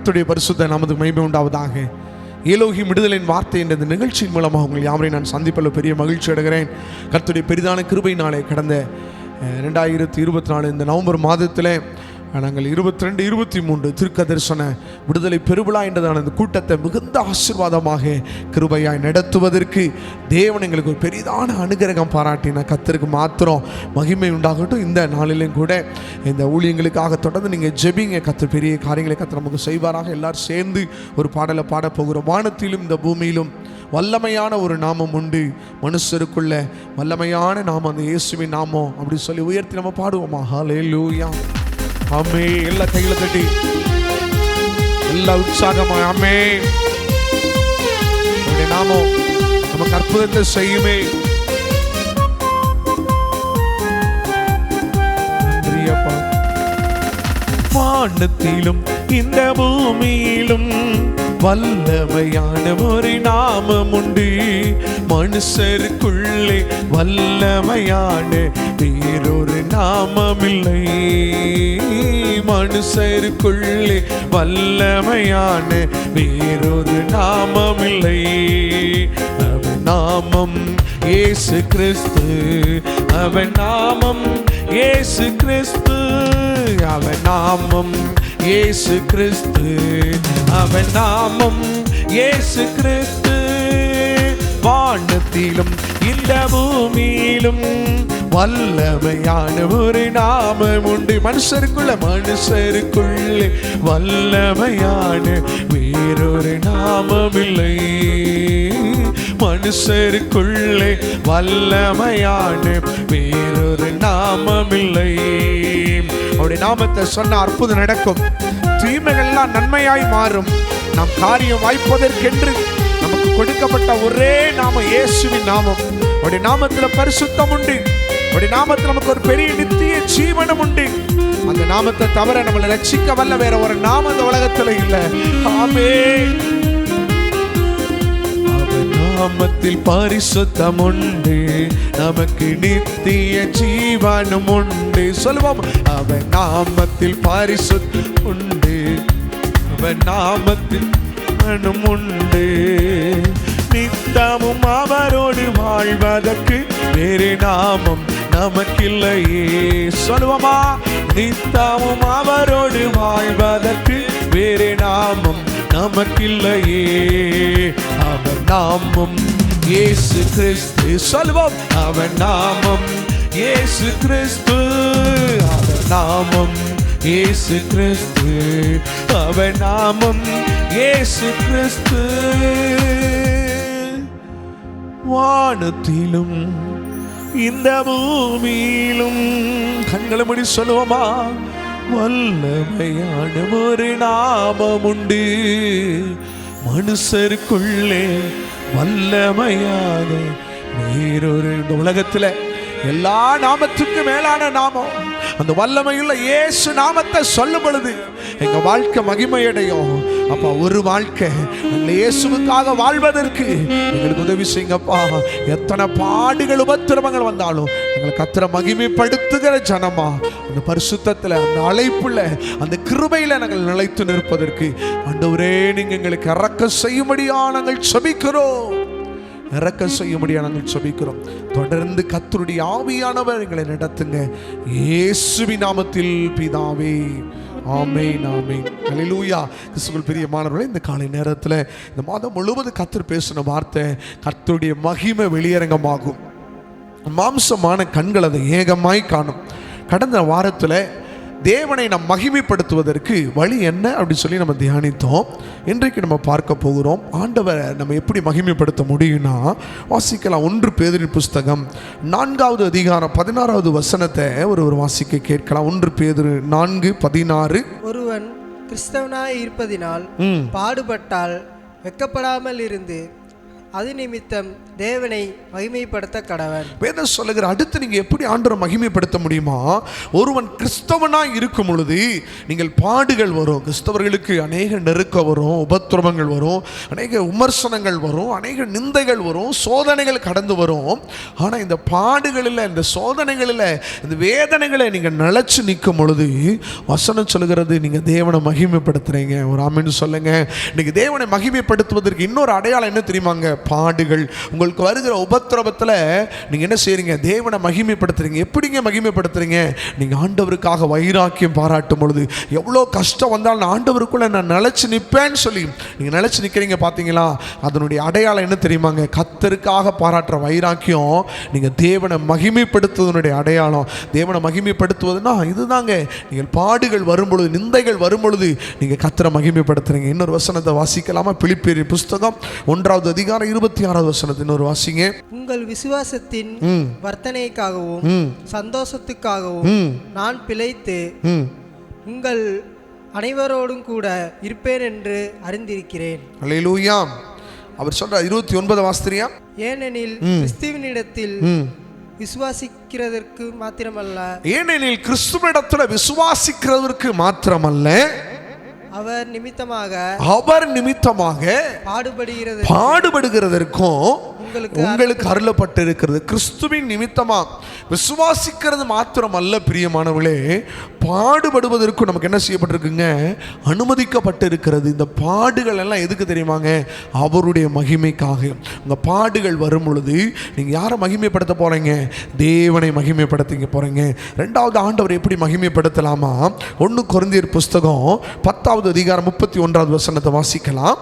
கத்துடைய பரிசுத்த நமது மைமை உண்டாவதாக. ஏலோகி விடுதலின் வார்த்தை என்ற இந்த நிகழ்ச்சியின் மூலமாக உங்கள் யாவரை நான் சந்திப்பில் பெரிய மகிழ்ச்சி அடைகிறேன். கத்துடைய பெரிதான கிருபை நாளை கடந்த ரெண்டாயிரத்தி இருபத்தி நாலு இந்த நவம்பர் மாதத்தில் நாங்கள் இருபத்தி ரெண்டு இருபத்தி மூன்று திருக்க தரிசன விடுதலை பெருவிழா என்றதான இந்த கூட்டத்தை மிகுந்த ஆசீர்வாதமாக கிருபையாய் நடத்துவதற்கு தேவன் எங்களுக்கு ஒரு பெரிதான அனுகிரகம் பாராட்டின கத்தருக்கு மாத்திரம் மகிமை உண்டாகட்டும். இந்த நாளிலும் கூட இந்த ஊழியங்களுக்காக தொடர்ந்து நீங்கள் ஜெபிங்க. கத்து பெரிய காரியங்களை கத்து நமக்கு செய்வாராக. எல்லாரும் சேர்ந்து ஒரு பாடலை பாடப்போகிற வானத்திலும் இந்த பூமியிலும் வல்லமையான ஒரு நாமம் உண்டு. மனுஷருக்குள்ள வல்லமையான நாமம் அந்த இயேசுவின் நாமம் அப்படின்னு சொல்லி உயர்த்தி நம்ம பாடுவோமா? ஹalleluya அம்மே எல்லா கையில தட்டி எல்லா உற்சாகமா அம்மே உடைய நாமம் நமக்கு அற்புதத்தை செய்யுமே. வானத்திலும் இந்த பூமியிலும் வல்லமையான ஒரு நாமம் உண்டு. மனுஷருக்குள்ளே வல்லமையான வேறொரு நாமம் இல்லை மனுஷருக்குள்ளே வல்லமையான வேறொரு நாமம் இல்லை அவன் நாமம் ஏசு கிறிஸ்து. அவன் நாமம் ஏசு கிறிஸ்து. அவன் நாமம் இயேசு கிறிஸ்து. அவன் நாமம் இயேசு கிறிஸ்து. வானத்திலும் இந்த பூமியிலும் வல்லமையான ஒரு நாமம் உண்டு. மனுஷருக்குள்ள மனுஷருக்குள்ளே வல்லமையான வேறொரு நாமம் இல்லை மனுஷருக்குள்ளே வல்லமையான வேறொரு நாமம் இல்லை அவருடைய நாமத்தை சொன்ன அற்புதம் நடக்கும். தீமைகள்லாம் நன்மையாய் மாறும். நாம் காரியம் வாய்ப்பதற்கென்று நமக்கு கொடுக்கப்பட்ட ஒரே நாம இயேசுவின் நாமம். அவருடைய நாமத்துல பரிசுத்தம் உண்டு. அவருடைய நாமத்தில் நமக்கு ஒரு பெரிய நித்திய ஜீவனம் உண்டு. அந்த நாமத்தை தவிர நம்மளை ரட்சிக்க வல்ல வேற ஒரு நாம இந்த உலகத்துல இல்லை. ஆமே நாமத்தில் பரிசுத்தம் உண்டு நமக்கு நித்திய ஜீவனும் உண்டு. சொல்லுவோம் அவன் நாமத்தில் பரிசுத்தம் உண்டு அவன் நாமத்தில் ஜீவனும் உண்டு. நித்தமும் அவரோடு வாழ்வதற்கு வேறு நாமம் நமக்கில்லையே. சொல்லுவோமா நித்தமும் அவரோடு வாழ்வதற்கு வேறு நாமம் நமக்கில்லையே அவன் நாமம் இயேசு கிறிஸ்து. சொல்வோம் அவன் நாமம் இயேசு கிறிஸ்து. அவன் நாமம் இயேசு கிறிஸ்து. அவன் நாமம் இயேசு கிறிஸ்து. வானத்திலும் இந்த பூமியிலும் கண்களை முடி சொல்லுவோமா? வல்லமையான ஒரு நாமம் உண்டு மனுஷருக்குள்ளே வல்லமையாக வேறொரு இந்த உலகத்தில் எல்லா நாமத்துக்கும் மேலான நாமம். அந்த வல்லமையுள்ள இயேசு நாமத்தை சொல்லும் பொழுது எங்க வாழ்க்கை மகிமையடையும். அப்பா ஒரு வாழ்க்கை அந்த இயேசுவுக்காக வாழ்வதற்கு எங்களுக்கு உதவி செய்யுங்கப்பா. எத்தனை பாடுகள் உபத்திரமங்கள் வந்தாலும் எங்களை கத்திர மகிமைப்படுத்துகிற ஜனமா அந்த பரிசுத்தத்துல அந்த அழைப்புல அந்த கிருபையில நாங்கள் நிலைத்து நிற்பதற்கு. ஆண்டவரே நீங்க எங்களுக்கு இறக்க செய்யும்படியா நாங்கள் செபிக்கிறோம். இறக்க செய்யும்படியா நாங்கள் செபிக்கிறோம். தொடர்ந்து கத்தருடைய ஆவியானவர் எங்களை நடத்துங்க. இயேசுவி நாமத்தில் பிதாவே. ஆமென் ஆமென். அலிலூயா கிறிஸ்துவில் பிரியமானவர்களே இந்த காலை நேரத்தில் இந்த மாதம் முழுவதும் கத்தர் பேசின வார்த்தை கத்தருடைய மகிமை வெளியரங்கமாகும். மாம்சமான கண்கள் அதை ஏகமாய் காணும். கடந்த வாரத்தில் தேவனை நாம் மகிமைப்படுத்துவதற்கு வழி என்ன அப்படின்னு சொல்லி நம்ம தியானித்தோம். இன்றைக்கு நம்ம பார்க்க போகிறோம். ஆண்டவரை நம்ம எப்படி மகிமைப்படுத்த முடியும்னா வாசிக்கலாம். ஒன்று பேதரின் புஸ்தகம் நான்காவது அதிகாரம் பதினாறாவது வசனத்தை ஒரு ஒரு வாசிக்க கேட்கலாம். ஒன்று பேதிரு நான்கு பதினாறு. ஒருவன் கிறிஸ்தவனாய் இருப்பதினால் பாடுபட்டால் வெக்கப்படாமல் இருந்து அது நிமித்தம் தேவனை மகிமைப்படுத்த கடவன். வேதம் சொல்லுகிற அடுத்து நீங்க எப்படி ஆண்டவரை மகிமைப்படுத்த முடியுமா? ஒருவன் கிறிஸ்தவனா இருக்கும் பொழுது நீங்கள் பாடுகள் வரும். கிறிஸ்தவர்களுக்கு அநேக நெருக்கம் வரும் உபத்திரவங்கள் வரும் அநேக விமர்சனங்கள் வரும் அநேக நிந்தைகள் வரும் சோதனைகள் கடந்து வரும். ஆனா இந்த பாடுகளில் இந்த சோதனைகளில் இந்த வேதனைகளை நீங்கள் நிலச்சி நிற்கும் பொழுது வசனம் சொல்லுகிறது நீங்க தேவனை மகிமைப்படுத்துறீங்க. ஒரு ஆமென்னு சொல்லுங்க. இன்றைக்கி தேவனை மகிமைப்படுத்துவதற்கு இன்னொரு அடையாளம் என்ன தெரியுமாங்க? பாடுகள். உங்கள் உங்களுக்கு வருகிற உபத்திரவத்தில் நீங்கள் என்ன செய்றீங்க? தேவனை மகிமைப்படுத்துறீங்க. எப்படிங்க மகிமைப்படுத்துறீங்க? நீங்கள் ஆண்டவருக்காக வைராக்கியம் பாராட்டும் பொழுது எவ்வளோ கஷ்டம் வந்தாலும் நான் நான் நிலச்சி நிற்பேன்னு சொல்லி நீங்கள் நிலச்சி நிற்கிறீங்க பார்த்தீங்களா அதனுடைய அடையாளம் என்ன தெரியுமாங்க? கத்தருக்காக பாராட்டுற வைராக்கியம் நீங்கள் தேவனை மகிமைப்படுத்துவதனுடைய அடையாளம். தேவனை மகிமைப்படுத்துவதுன்னா இதுதாங்க. நீங்கள் பாடுகள் வரும்பொழுது நிந்தைகள் வரும்பொழுது நீங்கள் கத்தரை மகிமைப்படுத்துறீங்க. இன்னொரு வசனத்தை வாசிக்கலாமா? பிலிப்பேரி புஸ்தகம் ஒன்றாவது அதிகாரம் இருபத்தி ஆறாவது வசனத்தை இன்னொரு வாசிங்க. உங்கள் விசுவாசத்தின் வர்த்தனைக்காகவும் சந்தோஷத்துக்காகவும் நான் பிழைத்து உங்கள் அனைவரோடும் கூட இருப்பேன் என்று அறிந்திருக்கிறேன். அல்லேலூயா அவர் சொல்றார் இருபத்தி ஒன்பது வாஸ்திரியா ஏனெனில் கிறிஸ்துவனிடத்தில் விசுவாசிக்கிறதற்கு மாத்திரமல்ல. ஏனெனில் கிறிஸ்துவிடத்துல விசுவாசிக்கிறதற்கு மாத்திரமல்ல. அவர் நிமித்தமாக அவர் நிமித்தமாக பாடுபடுகிறது. பாடுபடுகிறதற்கும் உங்களுக்கு உங்களுக்கு அருளப்பட்டு இருக்கிறது கிறிஸ்துவின் நிமித்தமா விசுவாசிக்கிறது மாத்திரம் அல்ல பிரியமானவர்களே. பாடுபடுவதற்கும் நமக்கு என்ன செய்யப்பட்டிருக்குங்க? அனுமதிக்கப்பட்டு இருக்கிறது இந்த பாடுகள் எல்லாம் எதுக்கு தெரியுமாங்க? அவருடைய மகிமைக்காக. இந்த பாடுகள் வரும் பொழுது நீங்கள் யாரை மகிமைப்படுத்த போகிறீங்க தேவனை மகிமைப்படுத்திக்க போகிறீங்க ரெண்டாவது ஆண்டவர் எப்படி மகிமைப்படுத்தலாமா? ஒன்று குறைந்தீர் புஸ்தகம் பத்தாவது அதிகாரம் முப்பத்தி ஒன்றாவது வசனத்தை வாசிக்கலாம்.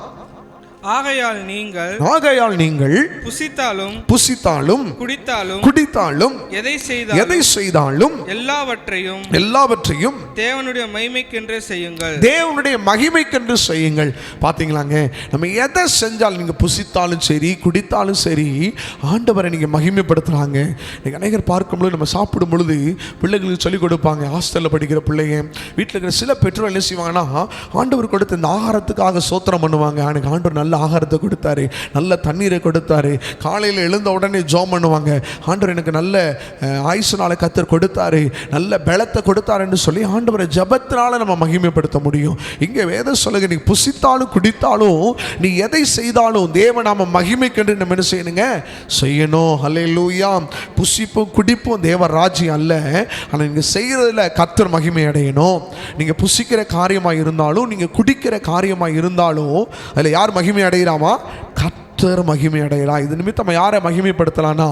ஆகையால் நீங்கள் ஆகையால் நீங்கள் புசித்தாலும் புசித்தாலும் குடித்தாலும் குடித்தாலும் எதை செய்தாலும் எதை செய்தாலும் எல்லாவற்றையும் எல்லாவற்றையும் தேவனுடைய மகிமைக்கென்றே செய்யுங்கள். தேவனுடைய மகிமைக்கென்று செய்யுங்கள். பாத்தீங்களாங்க? நம்ம எதை செஞ்சாலும் நீங்க புசித்தாலும் சரி குடித்தாலும் சரி ஆண்டவரை நீங்க மகிமைப்படுத்துறாங்க. நீங்க அநேகர் பார்க்கும்பொழுது நம்ம சாப்பிடும் பொழுது பிள்ளைகளுக்கு சொல்லிக் கொடுப்பாங்க. ஹாஸ்டல்ல படிக்கிற பிள்ளைங்க வீட்டில் இருக்கிற சில பெற்றோர் என்ன செய்வாங்கன்னா ஆண்டவர் கொடுத்த இந்த ஆகாரத்துக்காக சோத்திரம் பண்ணுவாங்க. எனக்கு ஆண்டவர் நல்ல ஆகாரத்தை கொடுத்தாரு நல்ல தண்ணீரை கொடுத்தாரு. காலையில் எழுந்த உடனே ஜோம் பண்ணுவாங்க. ஆண்டவர் எனக்கு நல்ல அஹ், ஆயுசுனால கத்தர் கொடுத்தாரு நல்ல பலத்தை கொடுத்தாருன்னு சொல்லி ஆண்டவரை ஜபத்தினால நம்ம மகிமைப்படுத்த முடியும். இங்கே வேதம் சொல்லுங்க நீ புசித்தாலும் குடித்தாலும் நீ எதை செய்தாலும் தேவ நாம மகிமைக்கென்று நம்ம என்ன செய்யணுங்க? செய்யணும். ஹல்லேலூயா புசிப்பும் குடிப்பும் தேவ ராஜ்யம் அல்ல. ஆனால் நீங்கள் செய்கிறதுல கத்தர் மகிமை அடையணும். நீங்கள் புசிக்கிற காரியமாக இருந்தாலும் நீங்கள் குடிக்கிற காரியமாக இருந்தாலும் அதில் யார் மகிமை మహిమ అడిగిరామా கர்த்தர் மகிமை அடையலாம் இது நிமித்தம் யாரை மகிமைப்படுத்தலாம்னா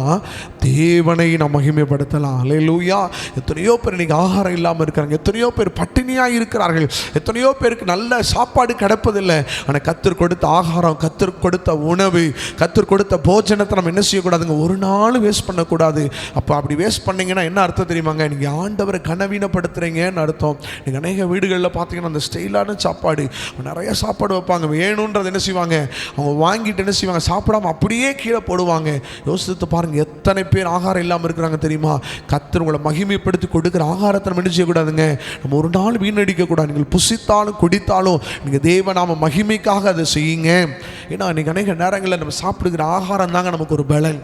தேவனை நாம் மகிமைப்படுத்தலாம். அல்லேலூயா எத்தனையோ பேர் இன்னைக்கு ஆகாரம் இல்லாமல் இருக்கிறாங்க. எத்தனையோ பேர் பட்டினியாக இருக்கிறார்கள். எத்தனையோ பேருக்கு நல்ல சாப்பாடு கிடப்பதில்லை. ஆனால் கத்தர் கொடுத்த ஆகாரம் கத்தர் கொடுத்த உணவு கத்தர் கொடுத்த போஜனத்தை நம்ம என்ன செய்யக்கூடாதுங்க? ஒரு நாள் வேஸ்ட் பண்ணக்கூடாது. அப்போ அப்படி வேஸ்ட் பண்ணிங்கன்னா என்ன அர்த்தம் தெரியுமாங்க? நீங்கள் ஆண்டவரை கனவீனப்படுத்துறீங்கன்னு அர்த்தம். நீங்கள் அநேக வீடுகளில் பார்த்தீங்கன்னா அந்த ஸ்டைலான சாப்பாடு. நிறைய சாப்பாடு வைப்பாங்க. வேணுன்றது என்ன செய்வாங்க? அவங்க வாங்கிட்டு என்ன செய்வாங்க? சாப்பிடாம அப்படியே கீழே போடுவாங்க. யோசித்து பாருங்கள் எத்தனை பேர் ஆகாரம் இல்லாமல் இருக்கிறாங்க தெரியுமா? கத்தர் உங்களை மகிமைப்படுத்தி கொடுக்குற ஆகாரத்தை நம்ம என்ன செய்யக்கூடாதுங்க? நம்ம ஒரு நாள் வீணடிக்கக்கூடாது நீங்கள் புசித்தாலும் குடித்தாலும் நீங்கள் தேவநாம மகிமைக்காக அதை செய்யுங்க. ஏன்னா இன்றைக்கி அநேக நேரங்களில் நம்ம சாப்பிடுக்கிற ஆகாரம் தாங்க நமக்கு ஒரு பலன்.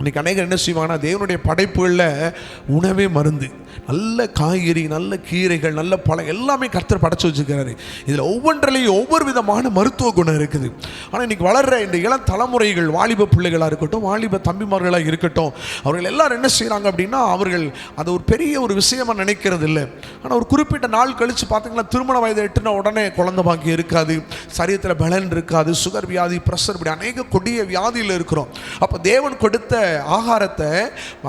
இன்றைக்கி அநேகர் என்ன செய்வாங்கன்னா தேவனுடைய படைப்புகளில் உணவே மருந்து. நல்ல காய்கறி நல்ல கீரைகள் நல்ல பழம் எல்லாமே கர்த்தர் படைச்சி வச்சுருக்கிறாரு. இதில் ஒவ்வொன்றிலையும் ஒவ்வொரு விதமான மருத்துவ குணம் இருக்குது. ஆனால் இன்றைக்கி வளர்ற இந்த இளம் தலைமுறைகள் வாலிப பிள்ளைகளாக இருக்கட்டும் வாலிப தம்பிமார்களாக இருக்கட்டும் அவர்கள் எல்லாரும் என்ன செய்கிறாங்க அப்படின்னா அவர்கள் அது ஒரு பெரிய ஒரு விஷயமாக நினைக்கிறது இல்லை ஆனால் ஒரு குறிப்பிட்ட நாள் கழித்து பார்த்தீங்கன்னா திருமண வயதை எட்டுன உடனே குழந்தை பாக்கியம் இருக்காது சரீரத்தில் பலன் இருக்காது சுகர் வியாதி ப்ரெஷர் இப்படி அநேக கொடிய வியாதியில் இருக்கிறோம். அப்போ தேவன் கொடுத்த ஆகாரத்தை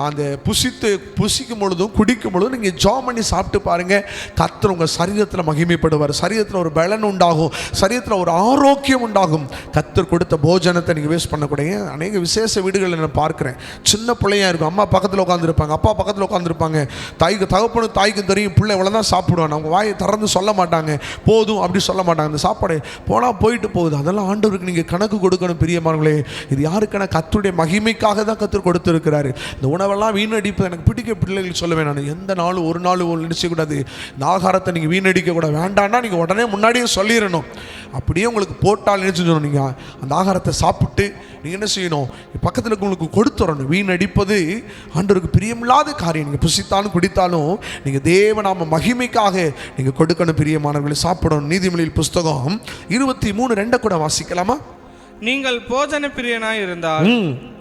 அந்த புசித்து புசிக்கும் பொழுதும் குடிக்கும் பொழுதும் நீங்கள் ஜாம் பண்ணி சாப்பிட்டு பாருங்கள் கத்தர் உங்கள் சரீரத்தில் மகிமைப்படுவார். சரீரத்தில் ஒரு பலன் உண்டாகும். சரீரத்தில் ஒரு ஆரோக்கியம் உண்டாகும். கத்தர் கொடுத்த போஜனத்தை நீங்கள் வேஸ்ட் பண்ணக்கூடிய அநேக விசேஷ வீடுகளில் நான் பார்க்குறேன். சின்ன பிள்ளையா இருக்கும். அம்மா பக்கத்தில் உட்காந்துருப்பாங்க அப்பா பக்கத்தில் உட்காந்துருப்பாங்க தாய்க்கு தகப்பனும் தாய்க்கும் தெரியும். பிள்ளை அவ்வளோ தான் சாப்பிடுவான். அவங்க வாயை திறந்து சொல்ல மாட்டாங்க. போதும் அப்படி சொல்ல மாட்டாங்க. அந்த சாப்பாடு போனால் போயிட்டு போகுது. அதெல்லாம் ஆண்டவருக்கு நீங்கள் கணக்கு கொடுக்கணும் பிரியமானங்களே இது யாருக்கான கத்துடைய மகிமைக்காக தான் கத்தர் கொடுத்துருக்கிறாரு. இந்த உணவெல்லாம் வீணடிப்பு எனக்கு பிடிக்க பிள்ளைகள் சொல்லுவேன் நான். எந்த நாளும் ஒரு நாள் நினைச்சக்கூடாது இந்த ஆகாரத்தை நீங்கள் வீணடிக்க கூட வேண்டாம்னா நீங்கள் உடனே முன்னாடியே சொல்லிடணும். அப்படியே உங்களுக்கு போட்டால் என்ன செஞ்சணும் நீங்கள் அந்த ஆகாரத்தை சாப்பிட்டு நீங்கள் என்ன செய்யணும்? பக்கத்தில் இருக்கவங்களுக்கு கொடுத்துறணும் வீணடிப்பது ஆண்டவருக்கு பிரியமில்லாத காரியம். நீங்கள் புசித்தாலும் குடித்தாலும் நீங்கள் தேவநாம மகிமைக்காக நீங்கள் கொடுக்கணும் பிரியமானவர்களை சாப்பிடணும். நீதிமொழியில் புஸ்தகம் இருபத்தி மூணு ரெண்டை கூட வாசிக்கலாமா? நீங்கள் போஜன பிரியனாய் இருந்தால்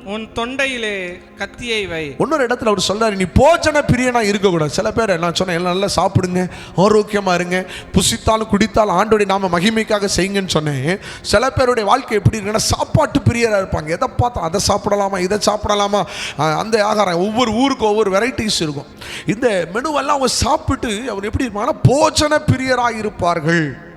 உன் தொண்டையிலே கத்தியை வை. இன்னொரு இடத்துல அவர் சொல்றாரு நீ போச்சன பிரியனா இருக்கக்கூடாது. சில பேர் நான் சொன்னேன் எல்லாம் நல்லா சாப்பிடுங்க ஆரோக்கியமா இருங்க புசித்தாலும் குடித்தாலும் ஆண்டோடைய நாம மகிமைக்காக செய்யுங்கன்னு சொன்னேன். சில பேருடைய வாழ்க்கை எப்படி இருக்குன்னா சாப்பாட்டு பிரியரா இருப்பாங்க. எதை பார்த்தா அதை சாப்பிடலாமா இதை சாப்பிடலாமா? அந்த ஆகாரம் ஒவ்வொரு ஊருக்கும் ஒவ்வொரு வெரைட்டிஸ் இருக்கும். இந்த மெனுவெல்லாம் அவங்க சாப்பிட்டு அவர் எப்படி இருப்பாங்கன்னா போச்சன பிரியராக இருப்பார்கள்.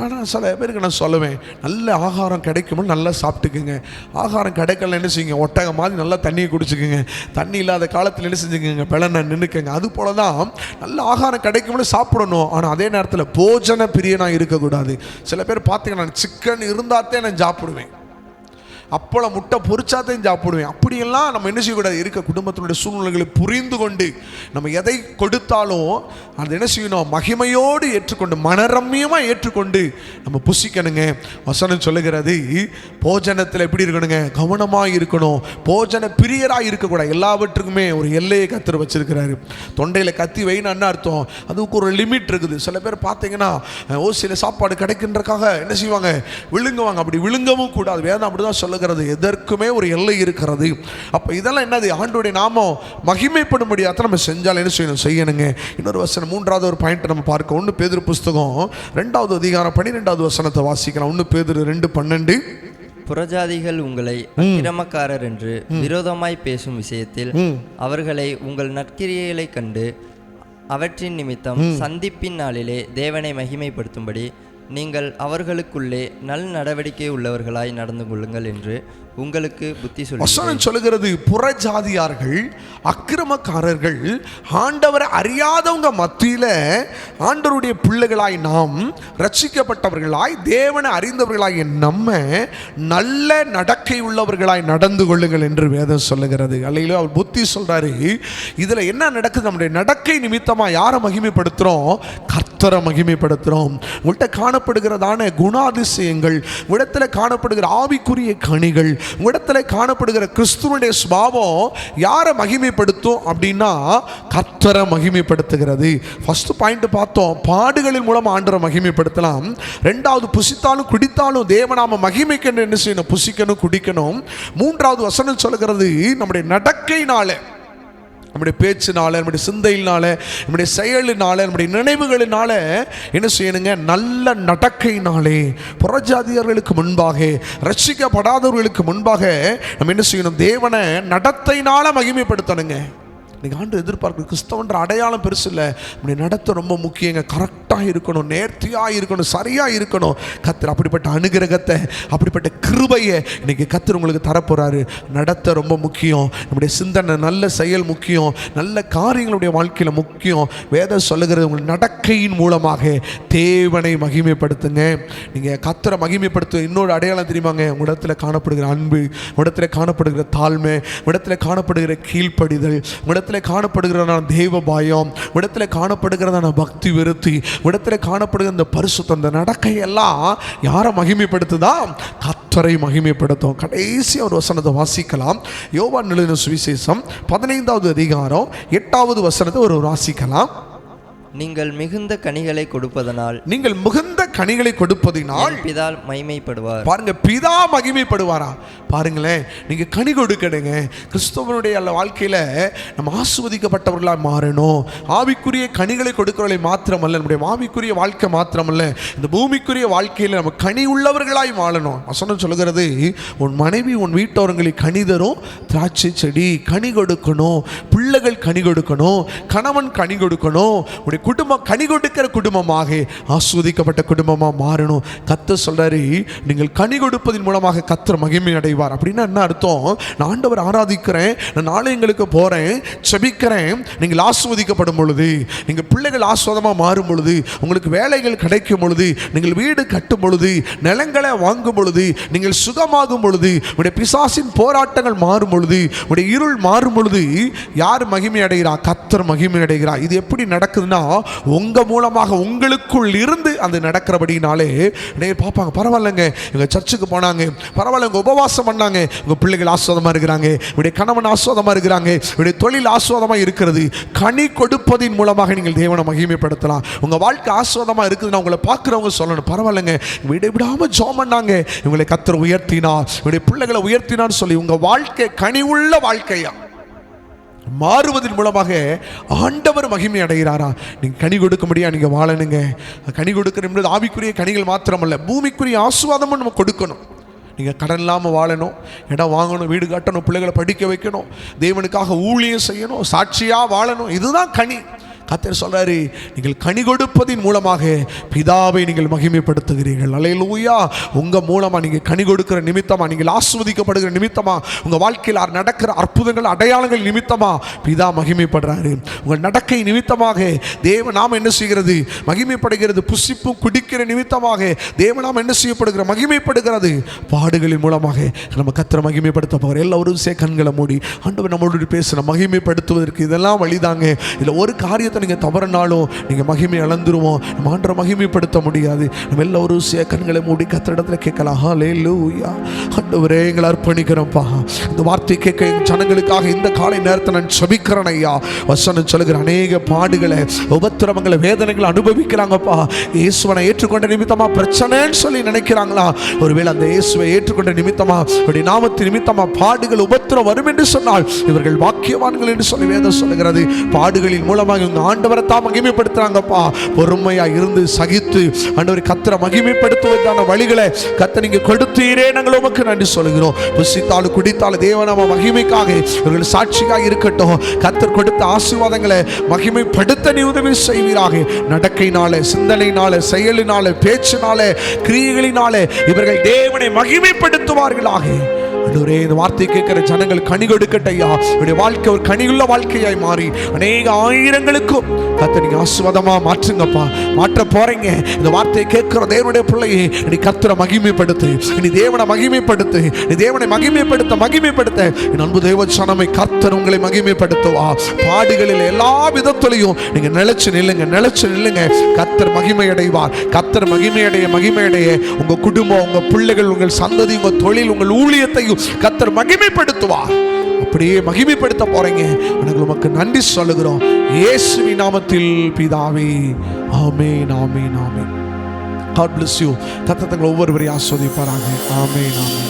ஆனால் சில பேருக்கு நான் சொல்லுவேன் நல்ல ஆகாரம் கிடைக்கும்போது நல்லா சாப்பிட்டுக்குங்க. ஆகாரம் கிடைக்கல என்ன செய்யுங்க ஒட்டகம் மாதிரி நல்லா தண்ணியை குடிச்சுக்குங்க. தண்ணி இல்லாத காலத்தில் என்ன செஞ்சுக்கோங்க பிளனை நின்றுக்குங்க அது போல தான் நல்ல ஆகாரம் கிடைக்கும்னு சாப்பிடணும். ஆனால் அதே நேரத்தில் போஜன பிரியனாக இருக்கக்கூடாது. சில பேர் பார்த்தீங்கன்னா சிக்கன் இருந்தாத்தே நான் சாப்பிடுவேன். அப்பளம் முட்டை பொறிச்சாத்தையும் சாப்பிடுவேன். அப்படியெல்லாம் நம்ம என்ன செய்யக்கூடாது? இருக்க குடும்பத்தினுடைய சூழ்நிலைகளை புரிந்து கொண்டு நம்ம எதை கொடுத்தாலும் அதை என்ன செய்யணும்? மகிமையோடு ஏற்றுக்கொண்டு மனரம்யமாக ஏற்றுக்கொண்டு நம்ம புசிக்கணுங்க. வசனம் சொல்லுகிறது போஜனத்தில் எப்படி இருக்கணுங்க? கவனமாக இருக்கணும். போஜன பிரியராக இருக்கக்கூடாது. எல்லாவற்றுக்குமே ஒரு எல்லையை கத்தர் வச்சிருக்கிறாரு. தொண்டையில் கத்தி வைன்னு என்ன அர்த்தம். அதுக்கு ஒரு லிமிட் இருக்குது. சில பேர் பார்த்தீங்கன்னா ஓ சில சாப்பாடு கிடைக்கின்றக்காக என்ன செய்வாங்க? விழுங்குவாங்க. அப்படி விழுங்கவும் கூடாது. வேதம் சொல்லுது. சொல்லுகிறது எதற்குமே ஒரு எல்லை இருக்கிறது. அப்போ இதெல்லாம் என்னது? ஆண்டோடைய நாமம் மகிமைப்படும்படியாக நம்ம செஞ்சால் என்ன செய்யணும்? செய்யணுங்க. இன்னொரு வசனம் மூன்றாவது ஒரு பாயிண்ட் நம்ம பார்க்க. ஒன்று பேதுரு புஸ்தகம் ரெண்டாவது அதிகாரம் பன்னிரெண்டாவது வசனத்தை வாசிக்கலாம். ஒன்று பேதுரு ரெண்டு பன்னெண்டு. புறஜாதிகள் உங்களை அக்கிரமக்காரர் என்று விரோதமாய் பேசும் விஷயத்தில் அவர்களை உங்கள் நற்கிரியைகளைக் கண்டு அவற்றின் நிமித்தம் சந்திப்பின் நாளிலே தேவனை மகிமைப்படுத்தும்படி நீங்கள் அவர்களுக்குள்ளே நல் நடவடிக்கை உள்ளவர்களாய் நடந்து கொள்ளுங்கள் என்று உங்களுக்கு புத்தி சொல்லி சொல்லுகிறது புறஜாதியார்கள் அக்கிரமக்காரர்கள் ஆண்டவரை அறியாதவங்க மத்தியில ஆண்டவருடைய பிள்ளைகளாய் நாம் ரட்சிக்கப்பட்டவர்களாய் தேவனை அறிந்தவர்களாய் நம்ம நல்ல நடக்கை உள்ளவர்களாய் நடந்து கொள்ளுங்கள் என்று வேதம் சொல்லுகிறது. அல்லையிலோ அவர் புத்தி சொல்றாரு. இதுல என்ன நடக்குது? நம்முடைய நடக்கை நிமித்தமாக யாரை மகிமைப்படுத்துகிறோம் கர்த்தரை மகிமைப்படுத்துகிறோம் உங்கள்கிட்ட காணப்படுகிறதான குணாதிசயங்கள் உங்களிடத்துல காணப்படுகிற ஆவிக்குரிய கனிகள் உங்களிடத்துல காணப்படுகிற கிறிஸ்துவனுடைய சுபாவம் யாரை மகிமைப்படுத்தும் அப்படின்னா கர்த்தரை மகிமைப்படுத்துகிறது. ஃபஸ்ட்டு பாயிண்ட் பார்த்தோம். பாடுகளின் மூலம் ஆண்டரை மகிமைப்படுத்தலாம். ரெண்டாவது புசித்தாலும் குடித்தாலும் தேவநாம மகிமைக்கணும். என்ன செய்யணும்? புசிக்கணும் குடிக்கணும். மூன்றாவது வசனம் சொல்லுகிறது நம்முடைய நடக்கையினால நம்முடைய பேச்சினால நம்முடைய சிந்தையினால நம்முடைய செயலினால நம்முடைய நினைவுகளினால என்ன செய்யணுங்க? நல்ல நடக்கையினாலே புறஜாதியர்களுக்கு முன்பாக ரட்சிக்கப்படாதவர்களுக்கு முன்பாக நம்ம என்ன செய்யணும்? தேவனை நடத்தையினால மகிமைப்படுத்தணுங்க. இன்னைக்கு ஆண்டு எதிர்பார்க்குற கிறிஸ்தவன்ற அடையாளம் பெருசு இல்லை. நம்முடைய நடத்த ரொம்ப முக்கியங்க. கரெக்டாக இருக்கணும் நேர்த்தியாக இருக்கணும் சரியாக இருக்கணும். கத்தர் அப்படிப்பட்ட அனுகிரகத்தை அப்படிப்பட்ட கிருபையை இன்னைக்கு கத்தர் உங்களுக்கு தரப்போகிறாரு நடத்த ரொம்ப முக்கியம். நம்முடைய சிந்தனை நல்ல செயல் முக்கியம். நல்ல காரியங்களுடைய வாழ்க்கையில் முக்கியம். வேதம் சொல்லுகிறது உங்களுக்கு நடக்கையின் மூலமாக தேவனை மகிமைப்படுத்துங்க. நீங்கள் கத்தரை மகிமைப்படுத்த இன்னொரு அடையாளம் தெரியுமாங்க? உங்களிடத்தில் காணப்படுகிற அன்பு உங்களிடத்தில் காணப்படுகிற தாழ்மை உங்களிடத்தில் காணப்படுகிற கீழ்ப்படிதல் உங்களிடத்தில் காணப்படுகிறதான தெய்வ பயம் உங்களிடத்தில் காணப்படுகிறதான பக்தி விருத்தி உங்களிடத்தில் காணப்படுகிற அந்த பரிசுத்தம் அந்த நடக்கையெல்லாம் யாரை மகிமைப்படுத்துதா? கத்தரை மகிமைப்படுத்தும். கடைசி ஒரு வசனத்தை வாசிக்கலாம். யோவான் எழுதின சுவிசேஷம் பதினைந்தாவது அதிகாரம் எட்டாவது வசனத்தை ஒரு வாசிக்கலாம். நீங்கள் மிகுந்த கனிகளை கொடுப்பதனால் நீங்கள் மிகுந்த கனிகளை கொடுப்பதினால் என் பிதால் மைமைப்படுவார் பாருங்க பிதா மகிமைப்படுவாரா? பாருங்களேன் நீங்க கனி கொடுக்கணுங்க. கிறிஸ்தவனுடைய அல்ல வாழ்க்கையில நம்ம ஆசுவதிக்கப்பட்டவர்களாக மாறணும். ஆவிக்குரிய கனிகளை கொடுக்கிறவர்களை மாத்திரமல்ல நம்முடைய ஆவிக்குரிய வாழ்க்கை மாத்திரமல்ல இந்த பூமிக்குரிய வாழ்க்கையில நம்ம கனி உள்ளவர்களாய் வாழணும் வசனம் சொல்லுகிறது உன் மனைவி உன் வீட்டோரங்களில் கனி தரும் திராட்சை செடி கனி கொடுக்கணும் பிள்ளைகள் கனி கொடுக்கணும் கணவன் கனி கொடுக்கணும் உடைய குடும்பம் கனி கொடுக்கிற குடும்பமாக ஆஸ்வதிக்கப்பட்ட குடும்பமாக மாறணும். கத்த சொல்கிறாரு நீங்கள் கனி கொடுப்பதன் மூலமாக கத்திர மகிமை அடைவார். அப்படின்னா என்ன அர்த்தம்? நான் ஆண்டவர் ஆராதிக்கிறேன் நான் ஆலயங்களுக்கு போகிறேன் செபிக்கிறேன் நீங்கள் ஆஸ்வதிக்கப்படும் பொழுது நீங்கள் பிள்ளைகள் ஆஸ்வாதமாக மாறும் பொழுது உங்களுக்கு வேலைகள் கிடைக்கும் பொழுது நீங்கள் வீடு கட்டும் பொழுது நிலங்களை வாங்கும் பொழுது நீங்கள் சுகமாகும் பொழுது உடைய பிசாசின் போராட்டங்கள் மாறும் பொழுது உடைய இருள் மாறும் பொழுது யார் மகிமை அடைகிறா? கத்தர் மகிமை அடைகிறா இது எப்படி நடக்குதுன்னா உங்கள் மூலமாக உங்களுக்குள் இருந்து அது நடக்கிறபடினாலே நிறைய பார்ப்பாங்க பரவாயில்லைங்க. இவங்க சர்ச்சுக்கு போனாங்க. பரவாயில்ல இவங்க உபவாசம் பண்ணாங்க. உங்கள் பிள்ளைகள் ஆஸ்வாதமாக இருக்கிறாங்க. இவருடைய கணவன் ஆஸ்வாதமாக இருக்கிறாங்க. இவருடைய தொழில் ஆஸ்வாதமாக இருக்கிறது. கனி கொடுப்பதின் மூலமாக நீங்கள் தேவனை மகிமைப்படுத்தலாம். உங்கள் வாழ்க்கை ஆஸ்வாதமா இருக்குதுன்னு உங்களை பார்க்குறவங்க சொல்லணும். பரவாயில்லைங்க. விட விடாமல் ஜோம் பண்ணாங்க. இவங்களை கத்தர் உயர்த்தினார். இவருடைய பிள்ளைகளை உயர்த்தினான்னு சொல்லி உங்கள் வாழ்க்கை கனி உள்ள வாழ்க்கையா? மாறுவதன் மூலமாக ஆண்டவர் மகிமை அடைகிறாரா? நீங்கள் கனி கொடுக்க முடியாது நீங்கள் வாழணுங்க. கனி கொடுக்கிற என்பது ஆவிக்குரிய கனிகள் மாத்திரமல்ல பூமிக்குரிய ஆசுவாதமும் நம்ம கொடுக்கணும். நீங்கள் கடன் இல்லாமல் வாழணும் இடம் வாங்கணும் வீடு கட்டணும் பிள்ளைகளை படிக்க வைக்கணும் தேவனுக்காக ஊழியம் செய்யணும் சாட்சியாக வாழணும். இதுதான் கனி. கத்தர் சொல்கிறாரு நீங்கள் கனி கொடுப்பதின் மூலமாக பிதாவை நீங்கள் மகிமைப்படுத்துகிறீர்கள். அலையிலூயா உங்கள் மூலமாக நீங்கள் கனி கொடுக்கிற நிமித்தமாக நீங்கள் ஆஸ்வதிக்கப்படுகிற நிமித்தமாக உங்கள் வாழ்க்கையில் நடக்கிற அற்புதங்கள் அடையாளங்கள் நிமித்தமா பிதா மகிமைப்படுறாரு. உங்கள் நடக்கை நிமித்தமாக தேவ நாம் என்ன செய்கிறது? மகிமைப்படுகிறது புசிப்பும் குடிக்கிற நிமித்தமாக தேவ நாம் என்ன செய்யப்படுகிற? மகிமைப்படுகிறது. பாடுகளின் மூலமாக நம்ம கத்திர மகிமைப்படுத்த போகிற எல்லோரும் சே கண்களை மூடி ஆண்டவர் நம்மளுடைய பேசுகிற மகிமைப்படுத்துவதற்கு இதெல்லாம் வழிதாங்க. இதில் ஒரு காரியத்தை நீங்கள் தவறுனாலும் நீங்கள் மகிமை இழந்துருவோம். நம்ம ஆண்டரை மகிமைப்படுத்த முடியாது. நம்ம எல்லாரும் சே கண்களை மூடி கத்திர இடத்துல கேட்கலாம். ஹாலே லூயா ஆண்டவரே எங்களை அர்ப்பணிக்கிறோம்ப்பா. இந்த வார்த்தை கேட்க என் ஜனங்களுக்காக இந்த காலை நேரத்தை நான் சபிக்கிறேன் ஐயா. வசனம் சொல்லுகிற அநேக பாடுகளை உபத்திரவங்களை வேதனைகளை அனுபவிக்கிறாங்கப்பா. இயேசுவனை ஏற்றுக்கொண்ட நிமித்தமா பிரச்சனைன்னு சொல்லி நினைக்கிறாங்களா? ஒருவேளை அந்த இயேசுவை ஏற்றுக்கொண்ட நிமித்தமா அப்படி நாமத்து நிமித்தமாக பாடுகள் உபத்திரம் வரும் என்று சொன்னால் இவர்கள் வாக்கியவான்கள் என்று சொல்லி வேதம் சொல்லுகிறது. பாடுகளின் மூலமாக இவங்க ஆண்டவரை தான் மகிமைப்படுத்துறாங்கப்பா. பொறுமையா இருந்து சகித்து ஆண்டவரை கத்திர மகிமைப்படுத்துவதற்கான வழிகளை கத்தை நீங்க கொடுத்தீரே நாங்கள் உமக்கு நன்றி சொல்லுகிறோம் புசித்தாலும் குடித்தாலும் தேவநாம மகிமைக்காக இவர்கள் சாட்சியாக இருக்கட்டும். கத்தர் கொடுத்த ஆசீர்வாதங்களை மகிமைப்படுத்த நீ உதவி செய்வீராக. நடக்கையினால சிந்தனையினால செயலினால பேச்சினால கிரியைகளினால இவர்கள் தேவனை மகிமைப்படுத்துவார்களாக. அன்றே இந்த வார்த்தை கேட்கிற ஜனங்கள் கனி கொடுக்கட்டையா? என்னுடைய வாழ்க்கை ஒரு கனியுள்ள வாழ்க்கையாய் மாறி அநேக ஆயிரங்களுக்கும் கத்தை நீங்கள் ஆசுவாதமா மாற்றுங்கப்பா. மாற்ற போறீங்க. இந்த வார்த்தையை கேட்கிற தேவனுடைய பிள்ளையை நீ கத்தரை மகிமைப்படுத்து. நீ தேவனை மகிமைப்படுத்து. நீ தேவனை மகிமைப்படுத்த மகிமைப்படுத்த. என் அன்பு தேவ சனமை கர்த்தர் உங்களை மகிமைப்படுத்துவா. பாடுகளில் எல்லா விதத்திலையும் நீங்க நிலைச்சு நில்லுங்க நிலைச்சு நில்லுங்க. கத்தர் மகிமை அடைவார் கத்தர் மகிமை அடைய மகிமை அடைய உங்க குடும்பம் உங்க பிள்ளைகள் உங்கள் சந்ததி உங்கள் தொழில் உங்கள் கத்தர் மகிமைப்படுத்துவார். அப்படியே மகிமைப்படுத்த போறீங்க. நாங்கள் உமக்கு நன்றி சொல்லுகிறோம். இயேசுவி நாமத்தில் பிதாவே. ஆமே நாமே நாமே காட் பிளஸ் யூ கத்தர் ஒவ்வொருவரையும் ஆஸ்வதிப்பாராங்க ஆமே நாமே